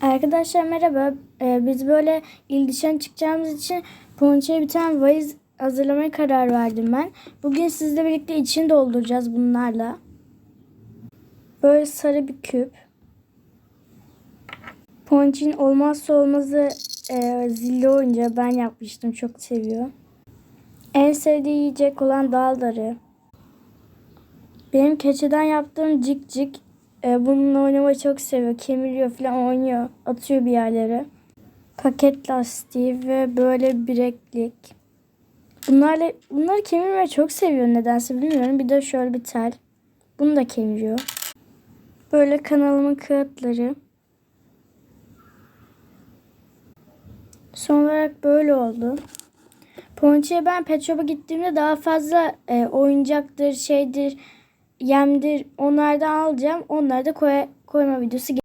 Arkadaşlar merhaba. Ee, biz böyle il dışına çıkacağımız için Ponça'ya bir tane valiz hazırlamaya karar verdim ben. Bugün sizle birlikte içini dolduracağız bunlarla. Böyle sarı bir küp. Ponç'in olmazsa olmazı e, zilli oyuncağı ben yapmıştım. Çok seviyor. En sevdiği yiyecek olan dalları. Benim keçeden yaptığım cik cik. E, bununla oynamayı çok seviyor. Kemiriyor falan oynuyor. Atıyor bir yerlere. Paket lastiği ve böyle bileklik. Bunlarla, bunları kemirmeyi çok seviyor nedense bilmiyorum. Bir de şöyle bir tel. Bunu da kemiriyor. Böyle kanalımın kağıtları. Son olarak böyle oldu. Ponçi'ye ben Pet Shop'a gittiğimde daha fazla e, oyuncaktır, şeydir, yemdir onlardan alacağım. Onları da koy, koyma videosu